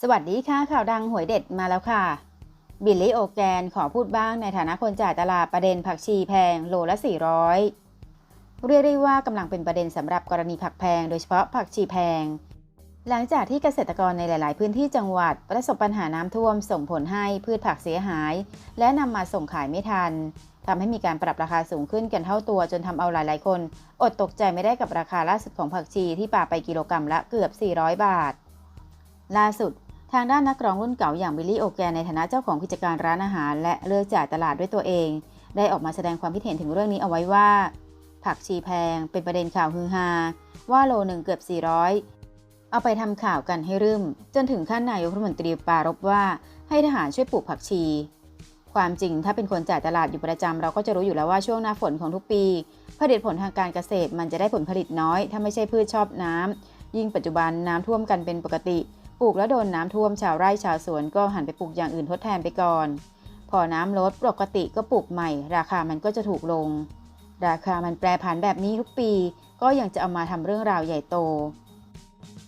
สวัสดีค่ะข่าวดังหวยเด็ดมาแล้วค่ะ บิลลี่โอแกนขอพูดบ้างในฐานะคนจ่ายตลาดประเด็นผักชีแพงโลละ 400 เรียกได้ว่ากำลังเป็นประเด็นสำหรับกรณีผักแพงโดยเฉพาะผักชีแพง หลังจากที่เกษตรกรในหลาย ๆ พื้นที่จังหวัด ประสบปัญหาน้ำท่วมส่งผลให้พืชผักเสียหาย และนำมาส่งขายไม่ทันทำให้มีการปรับราคาสูงขึ้นกันเท่าตัวจนทำเอาหลาย ๆ คน อดตกใจไม่ได้กับราคาล่าสุดของผักชีที่ป่าไปกิโลกรัมละเกือบ 400 บาท ล่าสุด ทางด้านนักร้องรุ่นเก่าอย่างบิลลี่โอแกนในฐานะเจ้าของกิจการร้านอาหาร และเลือกจ่ายตลาดด้วยตัวเอง ได้ออกมาแสดงความคิดเห็นถึงเรื่องนี้เอาไว้ว่า ผักชีแพงเป็นประเด็นข่าวฮือฮาว่าโลหนึ่งเกือบ 400 เอาไปทำข่าวกันให้รึม จนถึงขั้นนายกรัฐมนตรีปรารบว่าให้ทหารช่วยปลูกผักชี ความจริงถ้าเป็นคนจ่ายตลาดอยู่ประจำเราก็จะรู้อยู่แล้วว่าช่วงหน้าฝนของทุกปีผลิตผลทางการเกษตรมันจะได้ผลผลิตน้อย ถ้าไม่ใช่พืชชอบน้ำยิ่งปัจจุบันน้ำท่วมกันเป็นปกติ ปลูกแล้วโดนน้ำท่วมชาวไร่ชาวสวนก็หันไปปลูกอย่างอื่นทดแทนไปก่อน พอน้ำลดปกติก็ปลูกใหม่ ราคามันก็จะถูกลง ราคามันแปรผันแบบนี้ทุกปี ก็ยังจะเอามาทำเรื่องราวใหญ่โต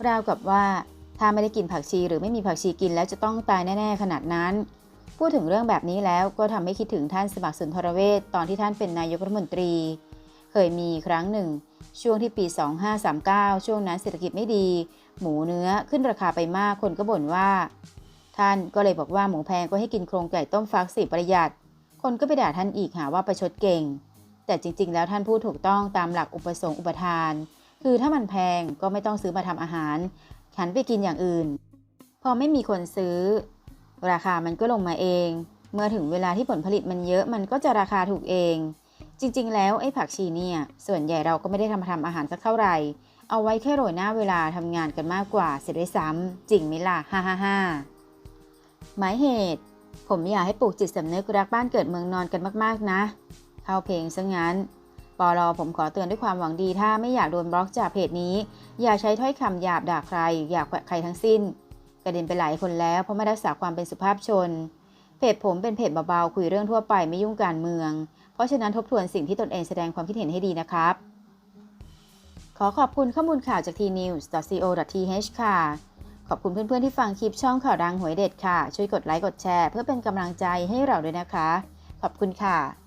ราวกับว่าถ้าไม่ได้กินผักชีหรือไม่มีผักชีกินแล้วจะต้องตายแน่ ๆ ขนาดนั้น พูดถึงเรื่องแบบนี้แล้วก็ทำให้คิดถึงท่านสมัครสุนทรเวชตอนที่ท่านเป็นนายกรัฐมนตรี เคยมีครั้งหนึ่ง ช่วงที่ปี 2539 ช่วงนั้นเศรษฐกิจไม่ดี หมูเนื้อขึ้นราคาไปมากคนก็บ่นว่า ท่านก็เลยบอกว่าหมูแพงก็ให้กินโครงไก่ต้มฟักสิประหยัด คนก็ไปด่าท่านอีกหาว่าประชดเก่ง แต่จริง ๆ แล้วท่านพูดถูกต้องตามหลักอุปสงค์อุปทาน คือถ้ามันแพงก็ไม่ต้องซื้อมาทำอาหารหันไปกินอย่างอื่น พอไม่มีคนซื้อ ราคามันก็ลงมาเอง เมื่อถึงเวลาที่ผลผลิตมันเยอะมันก็จะราคาถูกเอง จริง ๆ แล้วไอ้ผักชีเนี่ยส่วนใหญ่เราก็ไม่ได้ทำมาทำอาหารสักเท่าไหร่ เอาไว้แค่โรยหน้าเวลาทำงานกันมากกว่าเสียด้วยซ้ำจริงไหมล่ะฮ่าฮ่าฮ่าหมายเหตุ ผมอยากให้ปลูกจิตสำนึกรักบ้านเกิดเมืองนอนกันมากๆนะ เข้าเพลงซะงั้นปอลอผมขอเตือนด้วยความหวังดีถ้าไม่อยากโดนบล็อกจากเพจนี้ อย่าใช้ถ้อยคำหยาบด่าใคร อยากแขวะใครทั้งสิ้น กระเด็นไปหลายคนแล้วเพราะไม่รักษาความเป็นสุภาพชน เพจผมเป็นเพจเบาๆคุยเรื่องทั่วไปไม่ยุ่งการเมือง เพราะฉะนั้นทบทวนสิ่งที่ตนเองแสดงความคิดเห็นให้ดีนะครับ ขอขอบคุณข้อมูลข่าวจาก tnews.co.th ค่ะ ขอบคุณเพื่อนๆที่ฟังคลิปช่องข่าวดังหวยเด็ดค่ะ ช่วยกดไลค์กดแชร์ เพื่อเป็นกำลังใจให้เราด้วยนะคะ ขอบคุณค่ะ